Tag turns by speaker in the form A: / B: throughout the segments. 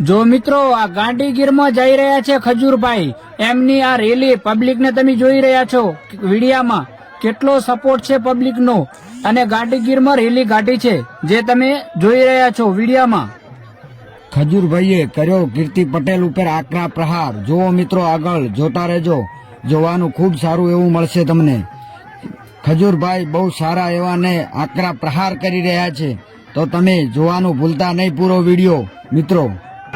A: જો મિત્રો, આ ગાંધીગીરમાં જઈ રહ્યા છે ખજૂરભાઈ. એમની આ રેલી પબ્લિકને તમે જોઈ રહ્યા છો વિડીયામાં કેટલો સપોર્ટ છે પબ્લિકનો. અને ગાંધીગીરમાં રેલી ગાઢી છે, જે તમે જોઈ રહ્યા છો વિડીયામાં.
B: ખજૂરભાઈએ કર્યો કીર્તિ પટેલ ઉપર આકરા પ્રહાર. જુઓ મિત્રો આગળ, જોતા રહેજો. જોવાનું ખૂબ સારું એવું મળશે તમને. ખજૂરભાઈ બહુ સારા એવા ને આકરા પ્રહાર કરી રહ્યા છે. તો તમે જોવાનું ભૂલતા નહીં પૂરો વીડિયો. મિત્રો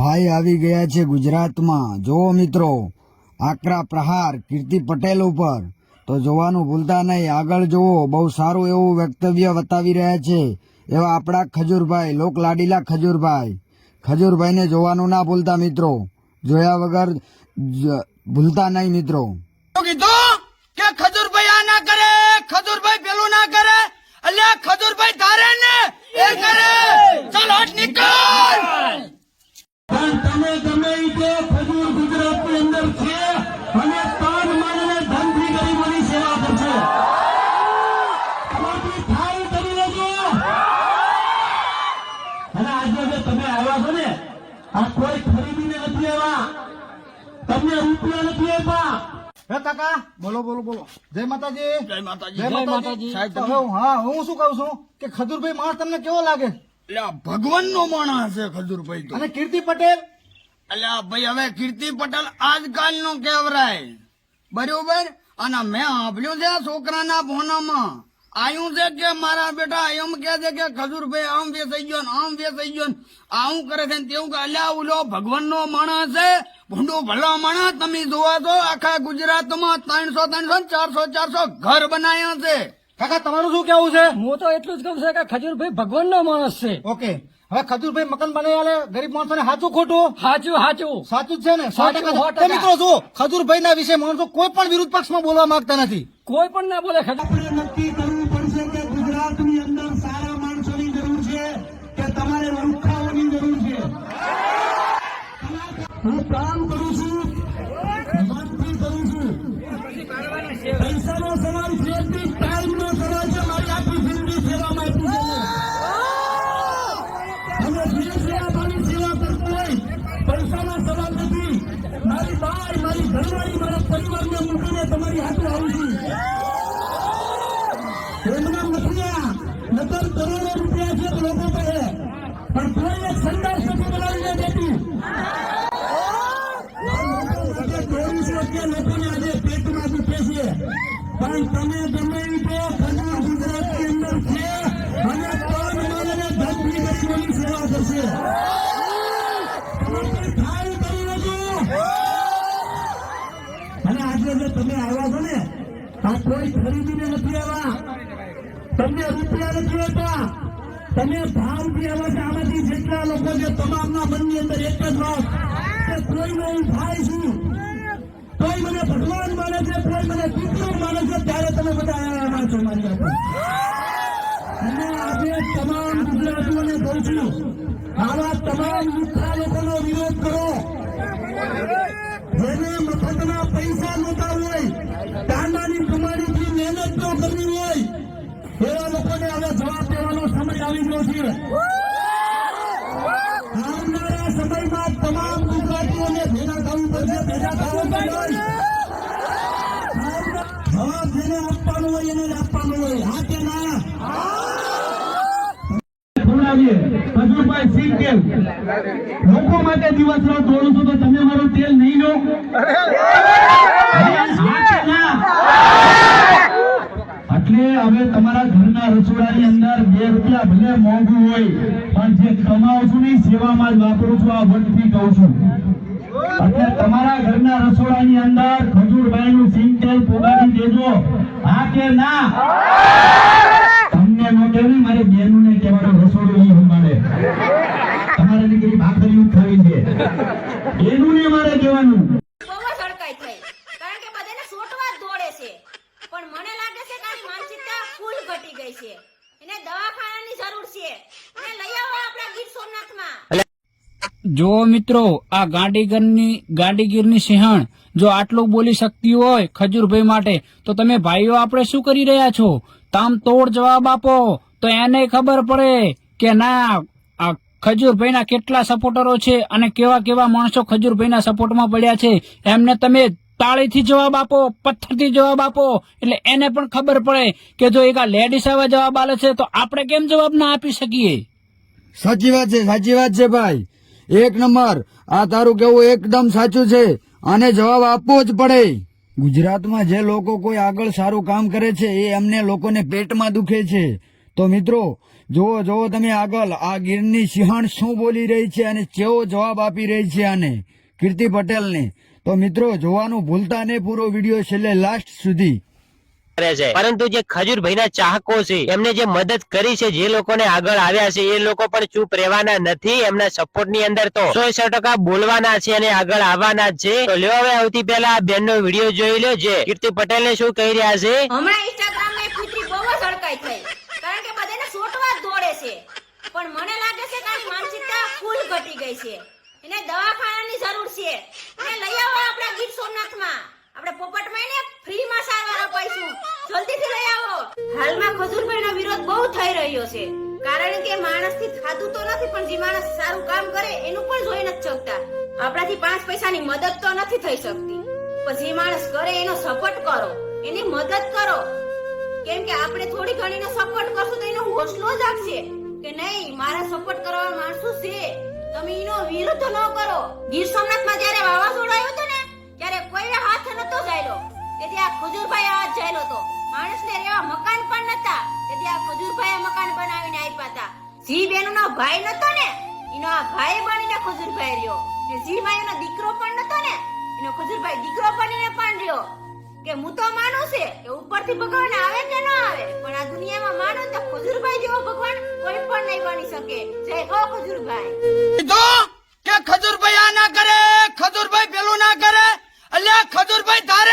B: ભાઈ આવી ગયા છે ગુજરાતમાં. જુઓ મિત્રો, આકરા પ્રહાર, કીર્તિ પટેલ ઉપર, તો જોવાનું ભૂલતા નહીં. આગળ જુઓ, બહુ સારું એવું વક્તવ્ય બતાવી રહ્યા છે એવા આપણા ખજૂરભાઈ લોક લાડીલા ખજૂરભાઈ. ખજૂરભાઈને જોવાનું ના ભૂલતા મિત્રો. જોયા વગર ભૂલતા નહીં મિત્રો.
C: કીધું કે ખજૂરભાઈ આ ના કરે ખજૂરભાઈ પેલું ના કરે અલ્યા ખજૂરભાઈ ધારે ને એ કરે ચાલ હટ નીકળ
D: પણ તમે ગમે ઈ કે ખજૂર ગુજરાતની અંદર છે અને તાન માનીને ધનથી ગરીબોની સેવા કરશે તમારાથી થાય કરી લેજો અને આજે જે તમે આવ્યા છો ને આ કોઈ ખરીદીને નથી આવ્યા તમને રૂપિયા નથી આપ્યા
E: હે કાકા બોલો બોલો બોલો. જય માતાજી.
C: જય માતાજી.
E: જય માતાજી.
C: સાહેબ
E: તો હા હું શું કહું છું કે ખજૂરભાઈ માણસ તમને કેવો લાગે?
C: ભગવાન નો માણસ છે ખજુરભાઈ તો.
E: અને કીર્તિ પટેલ?
C: અલ્યા ભાઈ હવે કીર્તિ પટેલ આજકાલ નો કેવરાય બરોબર? અને મેં સાંભળ્યું છે છોકરાના ભોનામાં આયું છે કે મારા બેટા એમ કે છે કે ખજૂરભાઈ આમ વેસાઈ ગયો આમ વેસાઈ ગયો આવું કરે છે તેવું કે અલ્યા ઓલો ભગવાન નો માણસ છે. ભૂંડો ભલા માણસ તમે જોવા છો આખા ગુજરાતમાં ત્રણસો ત્રણસો ચારસો ચારસો ઘર બનાવ્યા છે.
E: કાકા તમારું શું કેવું છે?
F: હું તો એટલું જ કહું છું કે ખજૂરભાઈ ભગવાનનો માણસ છે.
E: ઓકે. હવે ખજૂરભાઈ મકાન બનાવી ગરીબ ગરીબ માણસોને સાચું ખોટું?
F: સાચું સાચું
E: સાચું જ છે ને? સો ટકા. મિત્રો શું ખજૂરભાઈ ના વિશે માણસો કોઈ પણ વિરુદ્ધ પક્ષમાં બોલવા માંગતા નથી.
F: કોઈ પણ ના બોલે ખજૂર
D: એમના નથી નતર કરોડો રૂપિયા છે લોકો પાસે પણ કોઈ એક સંદાસ નથી બનાવીને દેતું લોકોને આજે પેટમાં દુખે છે પણ તમે ગમે ગુજરાતની અંદર છે અને અને ધનથી ગરીબોની સેવા કરશે. અને આજે જે તમે આવ્યા છો ને આ કોઈ ખરીદીને નથી આવ્યા. તમને રૂપિયા નથી આપ્યા તમે ભાવથી આવ્યા છે આમાંથી જેટલા લોકો છે, તમામના મનની અંદર એક જ વાત કે કોઈને હું થાય છું. કોઈ મને ભગવાન માને છે, કોઈ મને દીકરો માને છે, ત્યારે તમે બધા આવ્યા છો મારી અને આજે તમામ ગુજરાતીઓને કહું છું, આવા તમામ લુખ્ખા લોકોનો વિરોધ કરો. જેને મફતના પૈસા નહોતા હોય દાંડાની કમાણીથી મહેનત ન કરવી હોય એવા લોકોને હવે જવાબ દેવાનો આવી છે આવનારા સમયમાં તમામ ગુજરાતીઓને ભેગા થવું પડશે ભેગા થવું પડશે. જવાબ જેને આપવાનો હોય એને જ હોય. હા કે ના? તેલ. લોકો માટે દિવસ રાત દોડું છું તો તમે મારું તેલ નહીં લો? હવે તમારા ઘરના રસોડાની અંદર બે રૂપિયા ભલે મોંઘું હોય, પણ જે કમાવ છું ને સેવામાં જ વાપરું છું, આ વટથી કહું છું. એટલે તમારા ઘરના રસોડાની અંદર ખજૂરભાઈ નું સિંગ તેલ પોગાડી દેજો. હા કે ના તમને નો કેવું મારી બેનું ને કહેવાનું રસોડું એનું ને મારે કહેવાનું
G: બહુ જ હડકાઈ થઈ કારણ કે બધાને સોટવા જ દોડે છે પણ મને લાગે છે તારી માનસિકતા ફૂલ ઘટી ગઈ છે. એને દવાખાનાની જરૂર છે. અને લઈ આવો આપણા ગીર સોમનાથમાં.
A: જો મિત્રો, આ ગાંડીગરની ગાંડીગીરની સિંહણ જો આટલું બોલી શકતી હોય ખજૂરભાઈ માટે, તો તમે ભાઈઓ આપણે શું કરી રહ્યા છો? તામ તોડ જવાબ આપો. તો એને ખબર પડે કે ના, આ ખજૂરભાઈના કેટલા સપોર્ટરો છે અને કેવા કેવા માણસો ખજૂરભાઈના સપોર્ટમાં પડ્યા છે. એમને તમે તાળીથી જવાબ આપો, પથ્થરથી જવાબ આપો. એટલે એને પણ ખબર પડે કે જો એક આ આવા જવાબ આલે છે, તો આપણે કેમ જવાબ ના આપી શકીએ?
B: સાચી વાત છે, સાચી વાત છે ભાઈ. એક નંબર. આ તારું કેવું એકદમ સાચું છે. આને જવાબ આપવો જ પડે. ગુજરાતમાં જે લોકો કોઈ આગળ સારું કામ કરે છે, એ એમને લોકોને પેટમાં દુખે છે. તો મિત્રો, જુઓ જુઓ તમે આગળ. આ ગીરની સિંહણ શું બોલી રહી છે અને કેવો જવાબ આપી રહી છે આને? કીર્તિ પટેલને. તો મિત્રો જોવાનું ભૂલતા નહીં પૂરો વીડિયો છેલ્લે લાસ્ટ સુધી.
H: કરે છે. પરંતુ જે ખજૂરભાઈના ચાહકો છે એમને જે મદદ કરી છે જે લોકોને આગળ આવ્યા છે એ લોકો પણ ચૂપ રહેવાના નથી એમના સપોર્ટની અંદર તો સો સો ટકા બોલવાના છે અને આગળ આવવાના જ છે. તો લ્યો હવે આવતી પહેલા આ બેન નો વીડિયો જોઈ લો જે કીર્તિ પટેલ ને શું કહી રહ્યા છે?
G: હમણાં ઇન્સ્ટાગ્રામમાં કુતરી બહુ જ હડકાઈ થઈ. કારણ કે બધાને સોટવા જ દોડે છે. પણ મને લાગે છે કે આની માનસિકતા ફૂલ ઘટી ગઈ છે. એને દવાખાનાની જરૂર છે. અને લઈ આવો આપણા ગીર સોમનાથમાં. આપણે પોપટમાં એને ફ્રીમાં સારવાર અપાઈશું. જલ્દીથી લઈ આવો. હાલમાં ખજૂરભાઈનો વિરોધ બહુ થઈ રહ્યો છે. કારણ કે માણસથી ખાધું તો નથી, પણ જે માણસ સારું કામ કરે, એનું પણ જોઈ નથી શકતા. આપણાથી પાંચ પૈસાની મદદ તો નથી થઈ શકતી. પણ જે માણસ કરે, એનો સપોર્ટ કરો. એની મદદ કરો. કેમ કે આપણે થોડી ઘણીનો સપોર્ટ કરશું તો એનો હોસલો જાગશે કે નહીં, મારા સપોર્ટ કરવા માણસો છે. તમે એનો વિરોધ ન કરો. ગીર સોમનાથમાં જ્યારે વાવાઝોડું આવ્યું હતું ને, ત્યારે કોઈને હાથ નતો જાયલો. તેથી આ ખજૂરભાઈ હાથ જાયલો હતો. માણસને રહેવા મકાન પણ નતા. તેથી આ ખજૂરભાઈએ મકાન બનાવીને આપ્યા હતા. જી બેનનો ભાઈ નતો ને, એનો આ ભાઈ બનીને ખજૂરભાઈ રહ્યો. ને જી માયુનો દીકરો પણ નતો ને, એનો ખજૂરભાઈ દીકરો બનીને પણ રહ્યો. કે હું તો માનું છે કે ઉપરથી ભગવાન આવે કે ના આવે? પણ આ દુનિયામાં માનો તો ખજુરભાઈ જેવો ભગવાન કોઈ પણ નહીં બની શકે. જય હો ખજૂરભાઈ.
C: તો કે ખજુરભાઈ આ ના કરે, ખજૂરભાઈ પેલું ના કરે. અલ્યા, ખજુરભાઈ ખજૂરભાઈ